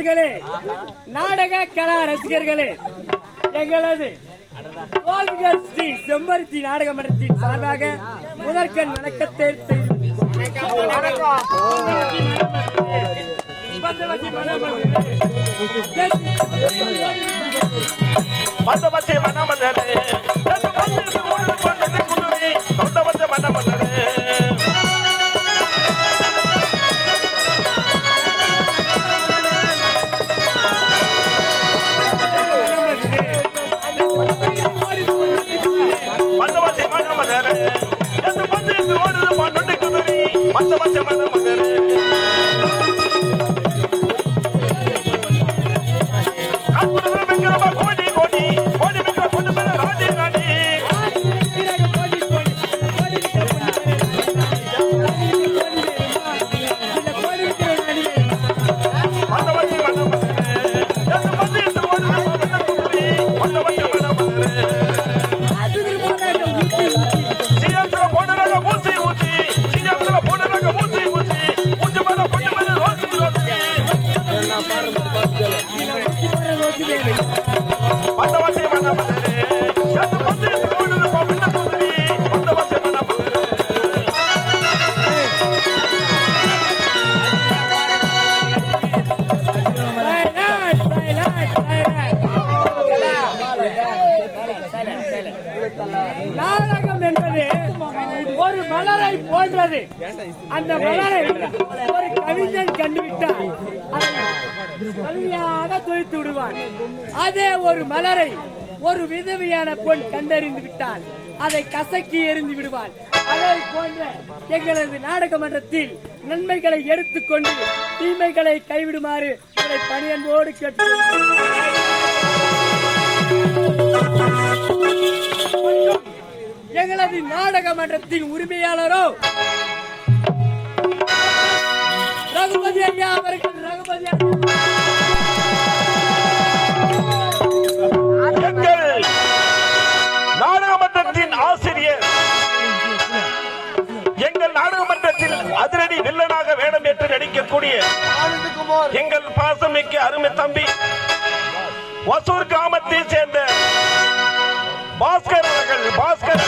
நண்பர்களே நாடக கலா ரசிகர்களே எங்களது ஸ்ரீ செம்பருத்தி நாடக மன்றத்தின் சார்பாக முதற்கண் வணக்கத்தை வந்த பச்சை மன நாடகம் என்பது ஒரு மலரை போன்றது. அந்த மலரை ஒரு கல்யாண துவைத்து விடுவான் அதே ஒரு மலரை ஒரு விதவையான பொன் கண்டறிந்து விட்டால் அதை கசக்கி எறிந்து விடுவாள். அதை போன்ற எங்களது நாடக மன்றத்தில் நன்மைகளை எடுத்துக்கொண்டு தீமைகளை கைவிடுமாறு உங்களை பணியன்போடு கேட்டு எங்களது நாடக மன்றத்தின் உரிமையாளரோ ரகுபதி ஐயா அவர்கள் ரகுபதி ஐயா ஏற்று எங்கள் பாசமிக்க அருமை தம்பி ஒசூர் கிராமத்தை சேர்ந்த பாஸ்கர் அவர்கள் பாஸ்கர்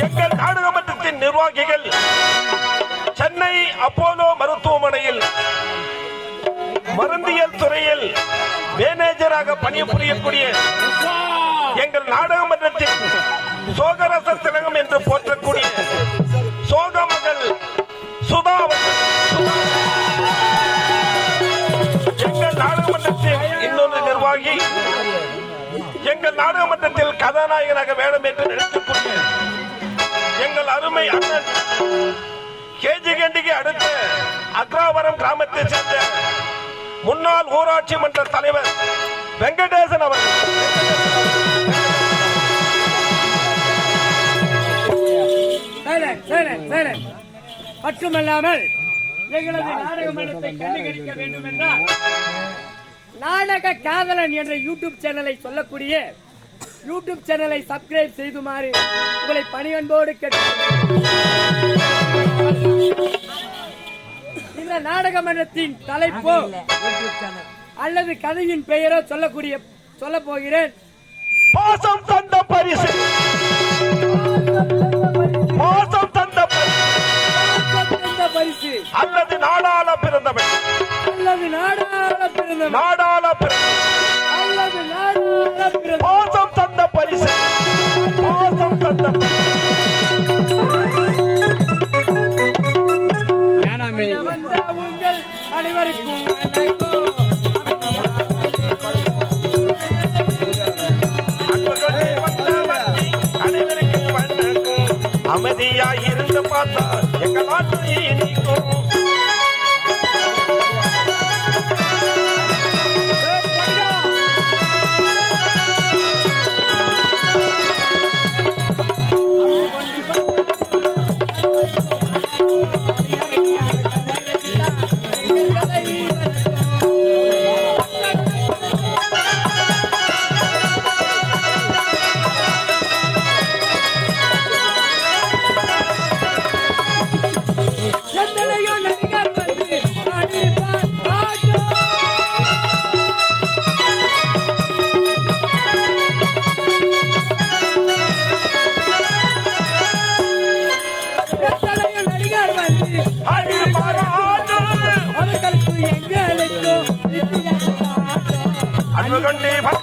எங்கள் நாடகமன்றத்தின் நிர்வாகிகள் சென்னை அப்போலோ மருத்துவமனையில் மருந்தியல் துறையில் மேனேஜராக பணிபுரியக்கூடிய இன்னொரு எங்கள் நாடகமன்றத்தில் கதாநாயகனாக வேடம் என்று நடிக்கக்கூடிய எங்கள் அருமை அண்ணன் கேஜி கண்டிக்கு அடுத்த அக்ராவரம் கிராமத்தை சேர்ந்த முன்னாள் ஊராட்சி மன்ற தலைவர் வெங்கடேசன் அவர்கள். மட்டுமல்லாமல் எங்களது நாடக மன்றத்தை கண்டுகளிக்க வேண்டும் என்றால் நாடக காதலன் என்ற யூடியூப் சேனலை சொல்லக்கூடிய யூடியூப் சேனலை சப்ஸ்கிரைப் செய்துமாறு உங்களை பணியன்போடு கேட்டு இந்த நாடக மன்றத்தின் தலைப்போ அல்லது கதையின் பெயரோ சொல்லக்கூடிய சொல்ல போகிறேன். பாசம் தந்த பரிசு. பாசம் தந்த பரிசு. அல்லது நாடாள பிறந்தவன். அல்லது பிறந்தவன் நாடாள பாசம் தந்த பரிசு. பாசம் தந்த அனைவருக்கும் இருந்து பார்த்தா எங்க நாட்டு நீக்கும் ಕಂಠಿ ಭಕ್ತ